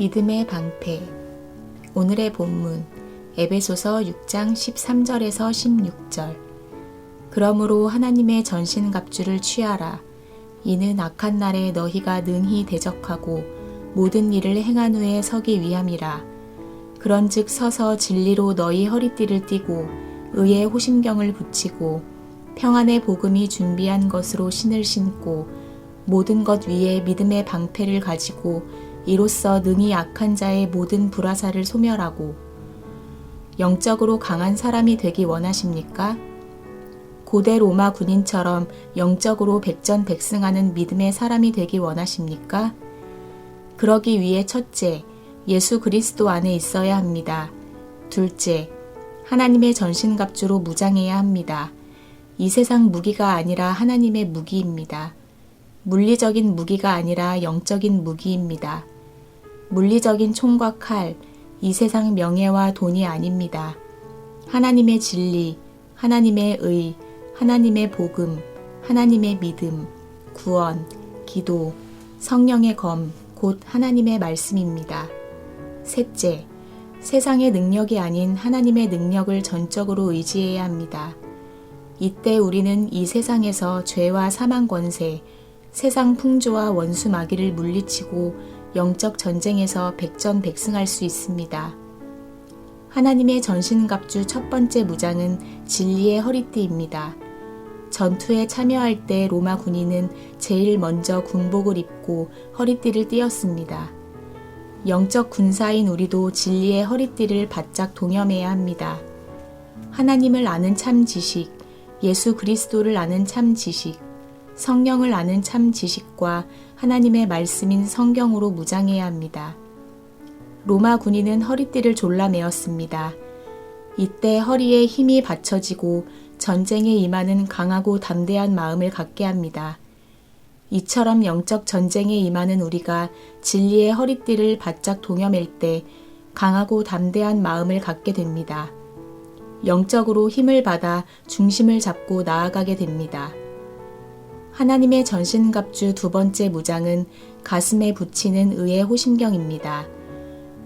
믿음의 방패. 오늘의 본문 에베소서 6장 13절에서 16절. 그러므로 하나님의 전신갑주를 취하라. 이는 악한 날에 너희가 능히 대적하고 모든 일을 행한 후에 서기 위함이라. 그런즉 서서 진리로 너희 허리띠를 띠고 의의 호심경을 붙이고 평안의 복음이 준비한 것으로 신을 신고 모든 것 위에 믿음의 방패를 가지고 이로써 능히 악한 자의 모든 불화사를 소멸하고 영적으로 강한 사람이 되기 원하십니까? 고대 로마 군인처럼 영적으로 백전백승하는 믿음의 사람이 되기 원하십니까? 그러기 위해 첫째, 예수 그리스도 안에 있어야 합니다. 둘째, 하나님의 전신갑주로 무장해야 합니다. 이 세상 무기가 아니라 하나님의 무기입니다. 물리적인 무기가 아니라 영적인 무기입니다. 물리적인 총과 칼, 이 세상 명예와 돈이 아닙니다. 하나님의 진리, 하나님의 의, 하나님의 복음, 하나님의 믿음, 구원, 기도, 성령의 검, 곧 하나님의 말씀입니다. 셋째, 세상의 능력이 아닌 하나님의 능력을 전적으로 의지해야 합니다. 이때 우리는 이 세상에서 죄와 사망 권세, 세상 풍조와 원수 마귀를 물리치고 영적 전쟁에서 백전백승할 수 있습니다. 하나님의 전신갑주 첫 번째 무장은 진리의 허리띠입니다. 전투에 참여할 때 로마 군인은 제일 먼저 군복을 입고 허리띠를 띄었습니다. 영적 군사인 우리도 진리의 허리띠를 바짝 동여매야 합니다. 하나님을 아는 참 지식, 예수 그리스도를 아는 참 지식, 성령을 아는 참 지식과 하나님의 말씀인 성경으로 무장해야 합니다. 로마 군인은 허리띠를 졸라매었습니다. 이때 허리에 힘이 받쳐지고 전쟁에 임하는 강하고 담대한 마음을 갖게 합니다. 이처럼 영적 전쟁에 임하는 우리가 진리의 허리띠를 바짝 동여맬 때 강하고 담대한 마음을 갖게 됩니다. 영적으로 힘을 받아 중심을 잡고 나아가게 됩니다. 하나님의 전신갑주 두 번째 무장은 가슴에 붙이는 의의 호심경입니다.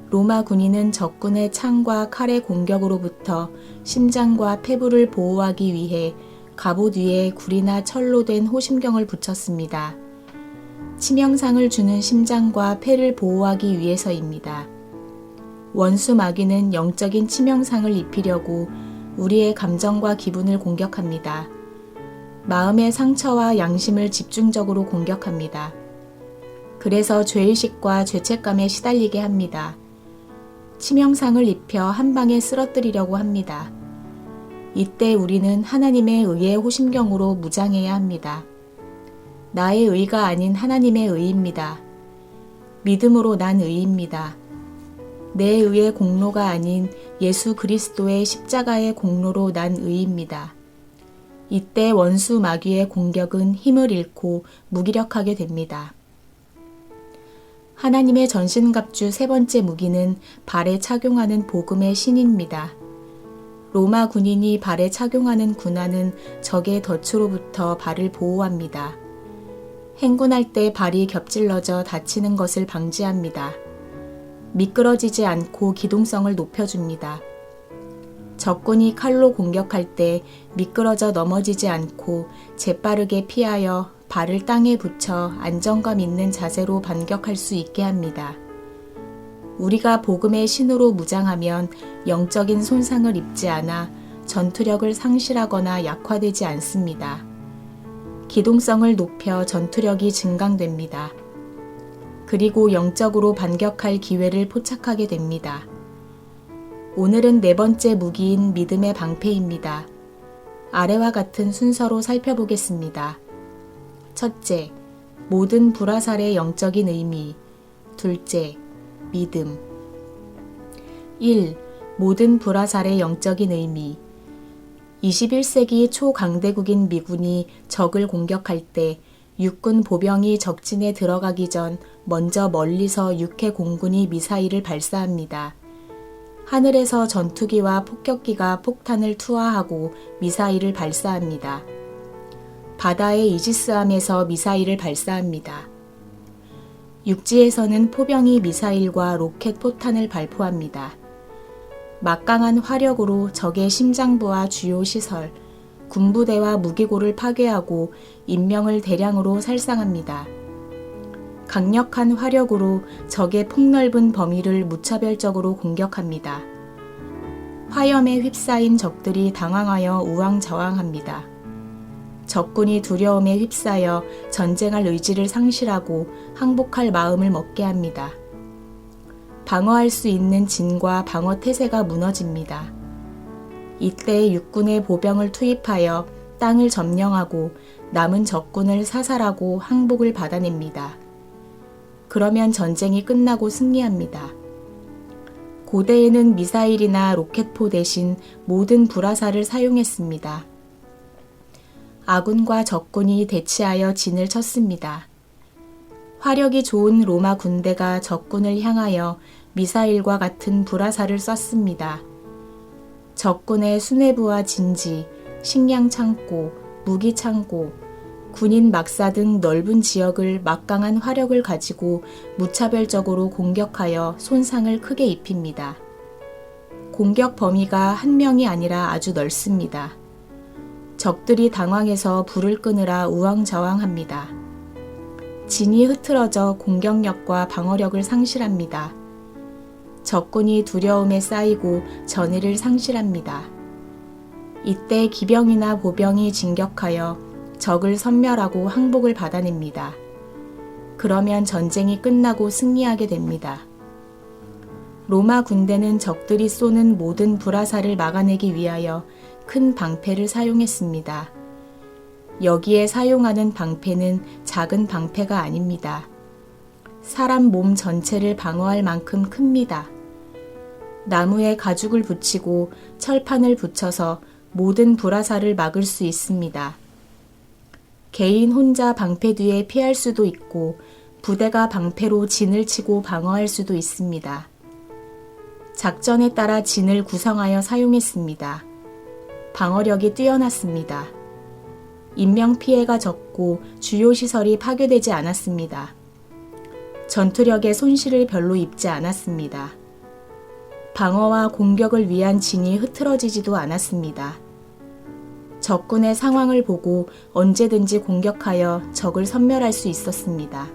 로마 군인은 적군의 창과 칼의 공격으로부터 심장과 폐부를 보호하기 위해 갑옷 위에 굴이나 철로 된 호심경을 붙였습니다. 치명상을 주는 심장과 폐를 보호하기 위해서입니다. 원수 마귀는 영적인 치명상을 입히려고 우리의 감정과 기분을 공격합니다. 마음의 상처와 양심을 집중적으로 공격합니다. 그래서 죄의식과 죄책감에 시달리게 합니다. 치명상을 입혀 한 방에 쓰러뜨리려고 합니다. 이때 우리는 하나님의 의의 호심경으로 무장해야 합니다. 나의 의가 아닌 하나님의 의입니다. 믿음으로 난 의입니다. 내 의의 공로가 아닌 예수 그리스도의 십자가의 공로로 난 의입니다. 이때 원수 마귀의 공격은 힘을 잃고 무기력하게 됩니다. 하나님의 전신갑주 세 번째 무기는 발에 착용하는 복음의 신입니다. 로마 군인이 발에 착용하는 군화는 적의 덫으로부터 발을 보호합니다. 행군할 때 발이 겹질러져 다치는 것을 방지합니다. 미끄러지지 않고 기동성을 높여줍니다. 적군이 칼로 공격할 때 미끄러져 넘어지지 않고 재빠르게 피하여 발을 땅에 붙여 안정감 있는 자세로 반격할 수 있게 합니다. 우리가 복음의 신으로 무장하면 영적인 손상을 입지 않아 전투력을 상실하거나 약화되지 않습니다. 기동성을 높여 전투력이 증강됩니다. 그리고 영적으로 반격할 기회를 포착하게 됩니다. 오늘은 네 번째 무기인 믿음의 방패입니다. 아래와 같은 순서로 살펴보겠습니다. 첫째, 모든 불화살의 영적인 의미. 둘째, 믿음. 1. 모든 불화살의 영적인 의미. 21세기 초강대국인 미군이 적을 공격할 때 육군 보병이 적진에 들어가기 전 먼저 멀리서 육해 공군이 미사일을 발사합니다. 하늘에서 전투기와 폭격기가 폭탄을 투하하고 미사일을 발사합니다. 바다의 이지스함에서 미사일을 발사합니다. 육지에서는 포병이 미사일과 로켓 포탄을 발포합니다. 막강한 화력으로 적의 심장부와 주요 시설, 군부대와 무기고를 파괴하고 인명을 대량으로 살상합니다. 강력한 화력으로 적의 폭넓은 범위를 무차별적으로 공격합니다. 화염에 휩싸인 적들이 당황하여 우왕좌왕합니다. 적군이 두려움에 휩싸여 전쟁할 의지를 상실하고 항복할 마음을 먹게 합니다. 방어할 수 있는 진과 방어 태세가 무너집니다. 이때 육군의 보병을 투입하여 땅을 점령하고 남은 적군을 사살하고 항복을 받아냅니다. 그러면 전쟁이 끝나고 승리합니다. 고대에는 미사일이나 로켓포 대신 모든 불화살을 사용했습니다. 아군과 적군이 대치하여 진을 쳤습니다. 화력이 좋은 로마 군대가 적군을 향하여 미사일과 같은 불화살을 쐈습니다. 적군의 수뇌부와 진지, 식량 창고, 무기 창고, 군인 막사 등 넓은 지역을 막강한 화력을 가지고 무차별적으로 공격하여 손상을 크게 입힙니다. 공격 범위가 한 명이 아니라 아주 넓습니다. 적들이 당황해서 불을 끄느라 우왕좌왕합니다. 진이 흐트러져 공격력과 방어력을 상실합니다. 적군이 두려움에 쌓이고 전의를 상실합니다. 이때 기병이나 보병이 진격하여 적을 섬멸하고 항복을 받아냅니다. 그러면 전쟁이 끝나고 승리하게 됩니다. 로마 군대는 적들이 쏘는 모든 불화살을 막아내기 위하여 큰 방패를 사용했습니다. 여기에 사용하는 방패는 작은 방패가 아닙니다. 사람 몸 전체를 방어할 만큼 큽니다. 나무에 가죽을 붙이고 철판을 붙여서 모든 불화살을 막을 수 있습니다. 개인 혼자 방패 뒤에 피할 수도 있고 부대가 방패로 진을 치고 방어할 수도 있습니다. 작전에 따라 진을 구성하여 사용했습니다. 방어력이 뛰어났습니다. 인명 피해가 적고 주요 시설이 파괴되지 않았습니다. 전투력에 손실을 별로 입지 않았습니다. 방어와 공격을 위한 진이 흐트러지지도 않았습니다. 적군의 상황을 보고 언제든지 공격하여 적을 섬멸할 수 있었습니다.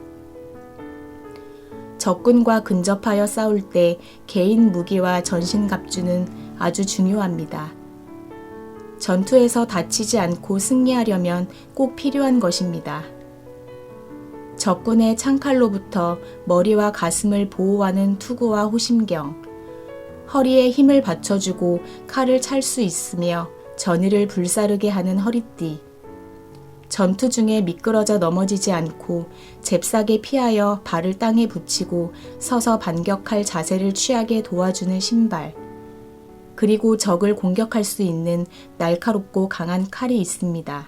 적군과 근접하여 싸울 때 개인 무기와 전신 갑주는 아주 중요합니다. 전투에서 다치지 않고 승리하려면 꼭 필요한 것입니다. 적군의 창칼로부터 머리와 가슴을 보호하는 투구와 호심경, 허리에 힘을 받쳐주고 칼을 찰 수 있으며 전의를 불사르게 하는 허리띠. 전투 중에 미끄러져 넘어지지 않고 잽싸게 피하여 발을 땅에 붙이고 서서 반격할 자세를 취하게 도와주는 신발. 그리고 적을 공격할 수 있는 날카롭고 강한 칼이 있습니다.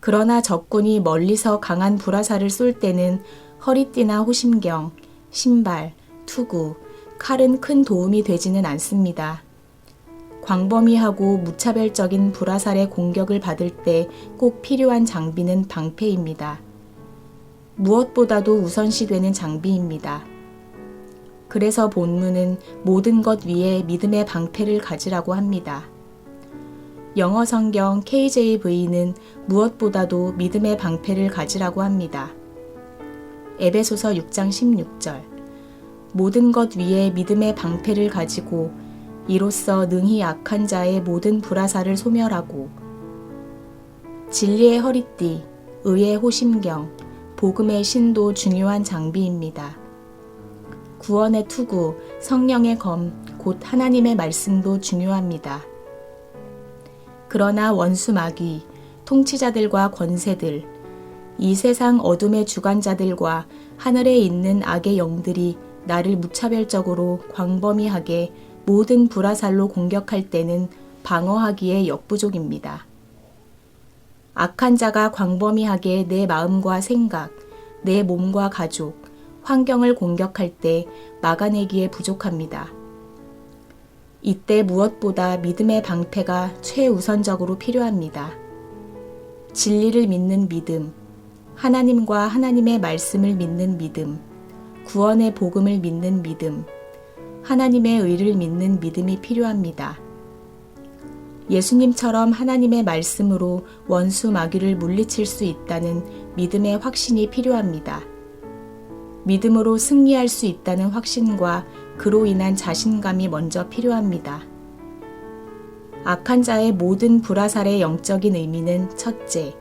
그러나 적군이 멀리서 강한 불화살을 쏠 때는 허리띠나 호심경, 신발, 투구, 칼은 큰 도움이 되지는 않습니다. 광범위하고 무차별적인 불화살의 공격을 받을 때 꼭 필요한 장비는 방패입니다. 무엇보다도 우선시되는 장비입니다. 그래서 본문은 모든 것 위에 믿음의 방패를 가지라고 합니다. 영어 성경 KJV는 무엇보다도 믿음의 방패를 가지라고 합니다. 에베소서 6장 16절. 모든 것 위에 믿음의 방패를 가지고 이로써 능히 악한 자의 모든 불화살을 소멸하고 진리의 허리띠, 의의 호심경, 복음의 신도 중요한 장비입니다. 구원의 투구, 성령의 검, 곧 하나님의 말씀도 중요합니다. 그러나 원수 마귀, 통치자들과 권세들, 이 세상 어둠의 주관자들과 하늘에 있는 악의 영들이 나를 무차별적으로 광범위하게 모든 불화살로 공격할 때는 방어하기에 역부족입니다. 악한 자가 광범위하게 내 마음과 생각, 내 몸과 가족, 환경을 공격할 때 막아내기에 부족합니다. 이때 무엇보다 믿음의 방패가 최우선적으로 필요합니다. 진리를 믿는 믿음, 하나님과 하나님의 말씀을 믿는 믿음, 구원의 복음을 믿는 믿음, 하나님의 의를 믿는 믿음이 필요합니다. 예수님처럼 하나님의 말씀으로 원수 마귀를 물리칠 수 있다는 믿음의 확신이 필요합니다. 믿음으로 승리할 수 있다는 확신과 그로 인한 자신감이 먼저 필요합니다. 악한 자의 모든 불화살의 영적인 의미는 첫째,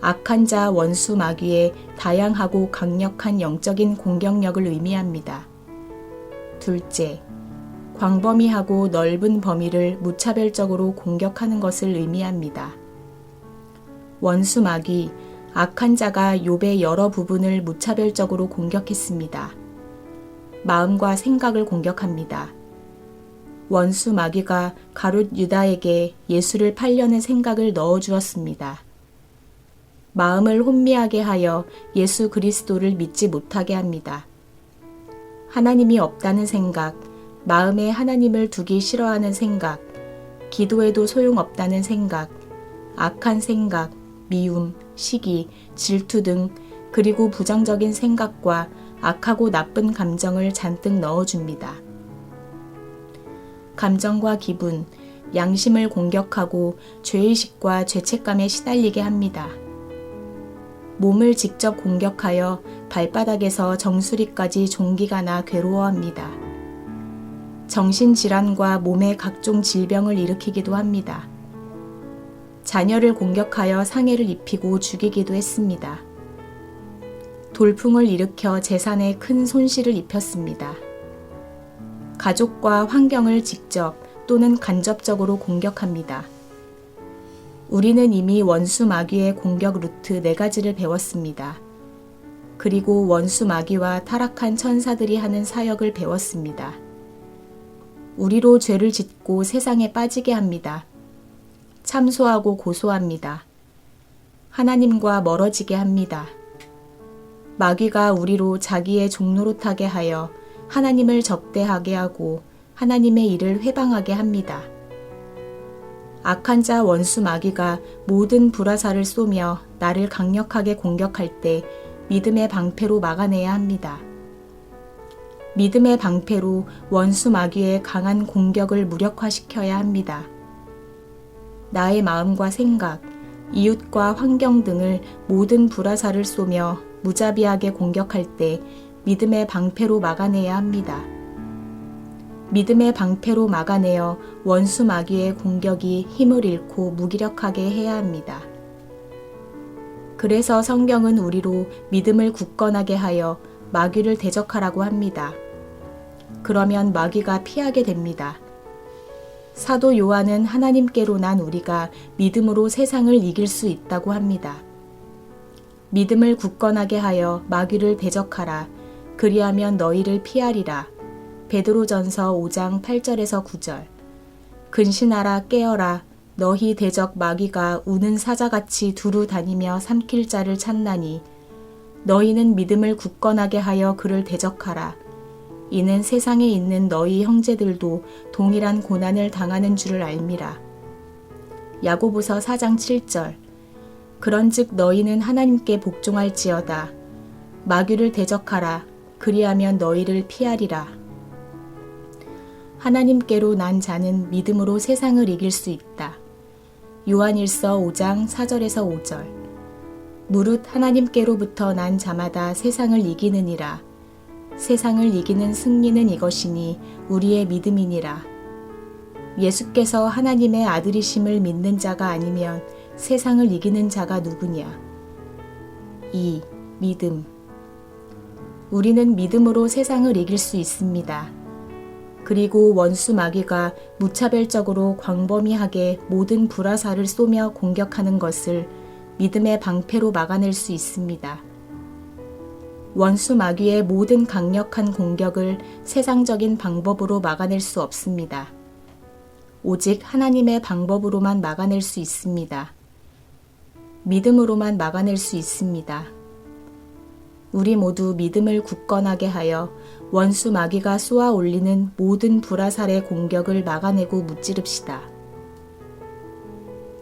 악한 자 원수 마귀의 다양하고 강력한 영적인 공격력을 의미합니다. 둘째, 광범위하고 넓은 범위를 무차별적으로 공격하는 것을 의미합니다. 원수 마귀, 악한 자가 욥의 여러 부분을 무차별적으로 공격했습니다. 마음과 생각을 공격합니다. 원수 마귀가 가룟 유다에게 예수를 팔려는 생각을 넣어 주었습니다. 마음을 혼미하게 하여 예수 그리스도를 믿지 못하게 합니다. 하나님이 없다는 생각, 마음에 하나님을 두기 싫어하는 생각, 기도해도 소용없다는 생각, 악한 생각, 미움, 시기, 질투 등 그리고 부정적인 생각과 악하고 나쁜 감정을 잔뜩 넣어줍니다. 감정과 기분, 양심을 공격하고 죄의식과 죄책감에 시달리게 합니다. 몸을 직접 공격하여 발바닥에서 정수리까지 종기가 나 괴로워합니다. 정신질환과 몸의 각종 질병을 일으키기도 합니다. 자녀를 공격하여 상해를 입히고 죽이기도 했습니다. 돌풍을 일으켜 재산에 큰 손실을 입혔습니다. 가족과 환경을 직접 또는 간접적으로 공격합니다. 우리는 이미 원수 마귀의 공격 루트 네 가지를 배웠습니다. 그리고 원수 마귀와 타락한 천사들이 하는 사역을 배웠습니다. 우리로 죄를 짓고 세상에 빠지게 합니다. 참소하고 고소합니다. 하나님과 멀어지게 합니다. 마귀가 우리로 자기의 종노릇하게 하여 하나님을 적대하게 하고 하나님의 일을 회방하게 합니다. 악한 자 원수 마귀가 모든 불화살을 쏘며 나를 강력하게 공격할 때 믿음의 방패로 막아내야 합니다. 믿음의 방패로 원수 마귀의 강한 공격을 무력화시켜야 합니다. 나의 마음과 생각, 이웃과 환경 등을 모든 불화살을 쏘며 무자비하게 공격할 때 믿음의 방패로 막아내야 합니다. 믿음의 방패로 막아내어 원수 마귀의 공격이 힘을 잃고 무기력하게 해야 합니다. 그래서 성경은 우리로 믿음을 굳건하게 하여 마귀를 대적하라고 합니다. 그러면 마귀가 피하게 됩니다. 사도 요한은 하나님께로 난 우리가 믿음으로 세상을 이길 수 있다고 합니다. 믿음을 굳건하게 하여 마귀를 대적하라. 그리하면 너희를 피하리라. 베드로전서 5장 8절에서 9절. 근신하라 깨어라. 너희 대적 마귀가 우는 사자같이 두루 다니며 삼킬 자를 찾나니 너희는 믿음을 굳건하게 하여 그를 대적하라. 이는 세상에 있는 너희 형제들도 동일한 고난을 당하는 줄을 알미라. 야고보서 4장 7절. 그런즉 너희는 하나님께 복종할지어다. 마귀를 대적하라. 그리하면 너희를 피하리라. 하나님께로 난 자는 믿음으로 세상을 이길 수 있다. 요한일서 5장 4절에서 5절. 무릇 하나님께로부터 난 자마다 세상을 이기느니라. 세상을 이기는 승리는 이것이니 우리의 믿음이니라. 예수께서 하나님의 아들이심을 믿는 자가 아니면 세상을 이기는 자가 누구냐? 2. 믿음. 우리는 믿음으로 세상을 이길 수 있습니다. 그리고 원수 마귀가 무차별적으로 광범위하게 모든 불화살을 쏘며 공격하는 것을 믿음의 방패로 막아낼 수 있습니다. 원수 마귀의 모든 강력한 공격을 세상적인 방법으로 막아낼 수 없습니다. 오직 하나님의 방법으로만 막아낼 수 있습니다. 믿음으로만 막아낼 수 있습니다. 우리 모두 믿음을 굳건하게 하여 원수 마귀가 쏘아 올리는 모든 불화살의 공격을 막아내고 무찌릅시다.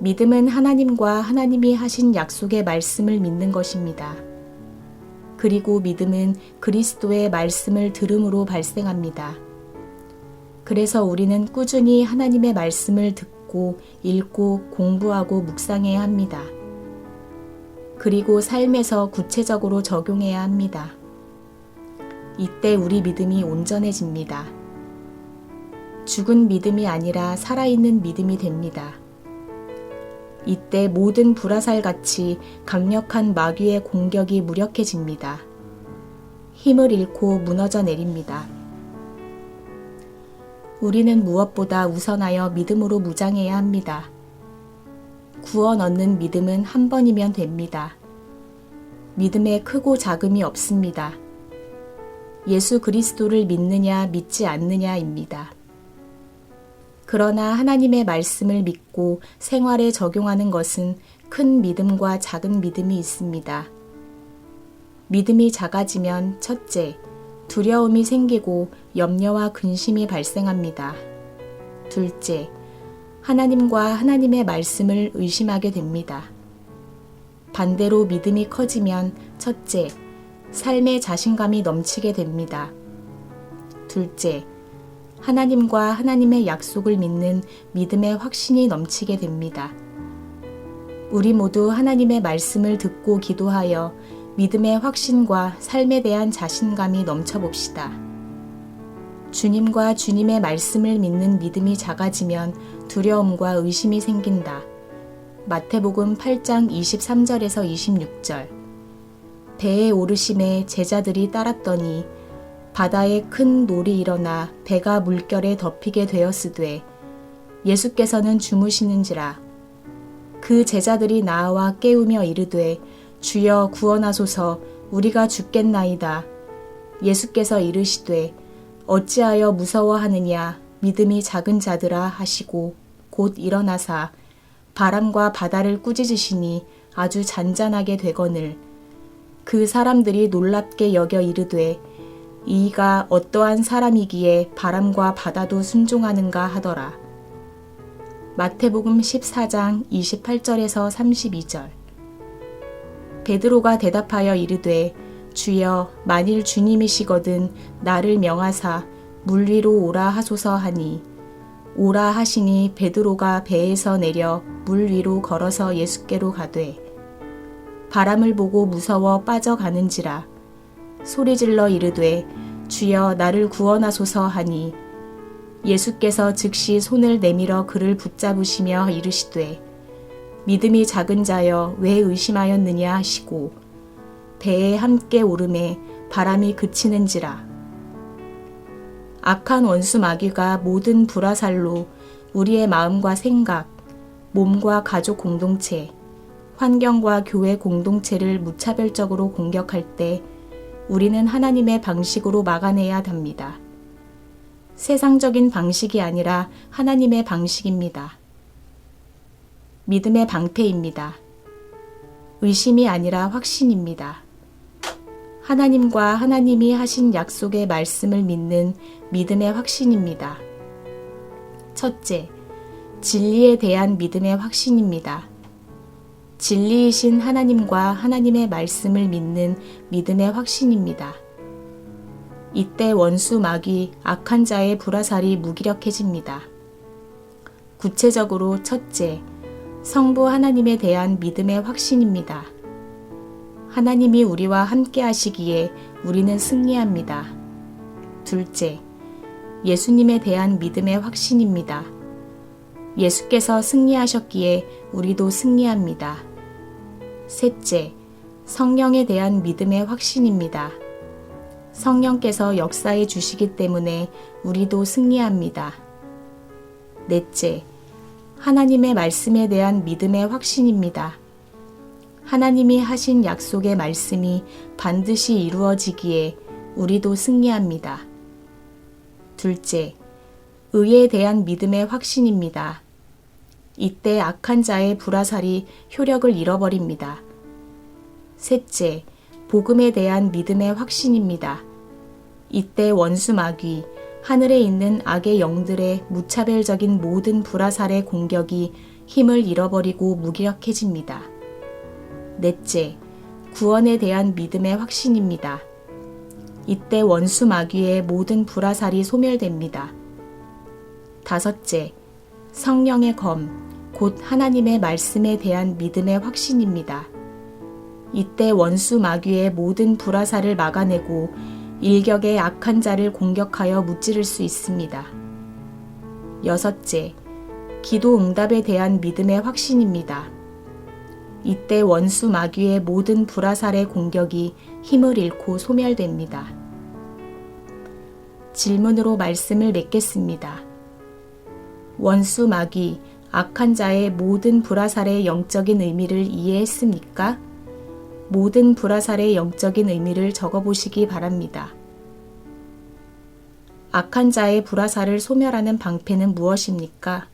믿음은 하나님과 하나님이 하신 약속의 말씀을 믿는 것입니다. 그리고 믿음은 그리스도의 말씀을 들음으로 발생합니다. 그래서 우리는 꾸준히 하나님의 말씀을 듣고 읽고 공부하고 묵상해야 합니다. 그리고 삶에서 구체적으로 적용해야 합니다. 이때 우리 믿음이 온전해집니다. 죽은 믿음이 아니라 살아있는 믿음이 됩니다. 이때 모든 불화살 같이 강력한 마귀의 공격이 무력해집니다. 힘을 잃고 무너져 내립니다. 우리는 무엇보다 우선하여 믿음으로 무장해야 합니다. 구원 얻는 믿음은 한 번이면 됩니다. 믿음에 크고 작음이 없습니다. 예수 그리스도를 믿느냐 믿지 않느냐입니다. 그러나 하나님의 말씀을 믿고 생활에 적용하는 것은 큰 믿음과 작은 믿음이 있습니다. 믿음이 작아지면 첫째, 두려움이 생기고 염려와 근심이 발생합니다. 둘째, 하나님과 하나님의 말씀을 의심하게 됩니다. 반대로 믿음이 커지면 첫째, 삶의 자신감이 넘치게 됩니다. 둘째, 하나님과 하나님의 약속을 믿는 믿음의 확신이 넘치게 됩니다. 우리 모두 하나님의 말씀을 듣고 기도하여 믿음의 확신과 삶에 대한 자신감이 넘쳐봅시다. 주님과 주님의 말씀을 믿는 믿음이 작아지면 두려움과 의심이 생긴다. 마태복음 8장 23절에서 26절. 배에 오르심에 제자들이 따랐더니 바다에 큰 놀이 일어나 배가 물결에 덮이게 되었으되 예수께서는 주무시는지라. 그 제자들이 나와 깨우며 이르되 주여 구원하소서 우리가 죽겠나이다. 예수께서 이르시되 어찌하여 무서워하느냐 믿음이 작은 자들아 하시고 곧 일어나사 바람과 바다를 꾸짖으시니 아주 잔잔하게 되거늘 그 사람들이 놀랍게 여겨 이르되 이가 어떠한 사람이기에 바람과 바다도 순종하는가 하더라. 마태복음 14장 28절에서 32절. 베드로가 대답하여 이르되 주여 만일 주님이시거든 나를 명하사 물 위로 오라 하소서 하니 오라 하시니 베드로가 배에서 내려 물 위로 걸어서 예수께로 가되 바람을 보고 무서워 빠져가는지라. 소리질러 이르되 주여 나를 구원하소서 하니. 예수께서 즉시 손을 내밀어 그를 붙잡으시며 이르시되 믿음이 작은 자여 왜 의심하였느냐 하시고 배에 함께 오름에 바람이 그치는지라. 악한 원수 마귀가 모든 불화살로 우리의 마음과 생각, 몸과 가족 공동체, 환경과 교회 공동체를 무차별적으로 공격할 때 우리는 하나님의 방식으로 막아내야 합니다. 세상적인 방식이 아니라 하나님의 방식입니다. 믿음의 방패입니다. 의심이 아니라 확신입니다. 하나님과 하나님이 하신 약속의 말씀을 믿는 믿음의 확신입니다. 첫째, 진리에 대한 믿음의 확신입니다. 진리이신 하나님과 하나님의 말씀을 믿는 믿음의 확신입니다. 이때 원수 마귀 악한 자의 불화살이 무기력해집니다. 구체적으로 첫째, 성부 하나님에 대한 믿음의 확신입니다. 하나님이 우리와 함께 하시기에 우리는 승리합니다. 둘째, 예수님에 대한 믿음의 확신입니다. 예수께서 승리하셨기에 우리도 승리합니다. 셋째, 성령에 대한 믿음의 확신입니다. 성령께서 역사해 주시기 때문에 우리도 승리합니다. 넷째, 하나님의 말씀에 대한 믿음의 확신입니다. 하나님이 하신 약속의 말씀이 반드시 이루어지기에 우리도 승리합니다. 둘째, 의에 대한 믿음의 확신입니다. 이때 악한 자의 불화살이 효력을 잃어버립니다. 셋째, 복음에 대한 믿음의 확신입니다. 이때 원수 마귀, 하늘에 있는 악의 영들의 무차별적인 모든 불화살의 공격이 힘을 잃어버리고 무기력해집니다. 넷째, 구원에 대한 믿음의 확신입니다. 이때 원수 마귀의 모든 불화살이 소멸됩니다. 다섯째, 성령의 검, 곧 하나님의 말씀에 대한 믿음의 확신입니다. 이때 원수 마귀의 모든 불화살을 막아내고 일격의 악한 자를 공격하여 무찌를 수 있습니다. 여섯째, 기도 응답에 대한 믿음의 확신입니다. 이때 원수 마귀의 모든 불화살의 공격이 힘을 잃고 소멸됩니다. 질문으로 말씀을 맺겠습니다. 원수 마귀, 악한 자의 모든 불화살의 영적인 의미를 이해했습니까? 모든 불화살의 영적인 의미를 적어보시기 바랍니다. 악한 자의 불화살을 소멸하는 방패는 무엇입니까?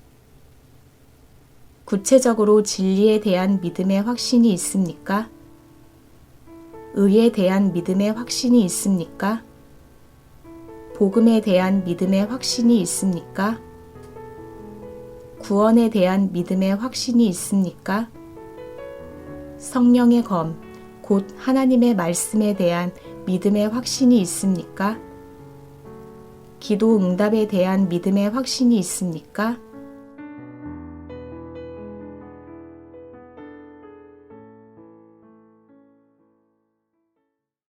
구체적으로 진리에 대한 믿음의 확신이 있습니까? 의에 대한 믿음의 확신이 있습니까? 복음에 대한 믿음의 확신이 있습니까? 구원에 대한 믿음의 확신이 있습니까? 성령의 검, 곧 하나님의 말씀에 대한 믿음의 확신이 있습니까? 기도 응답에 대한 믿음의 확신이 있습니까?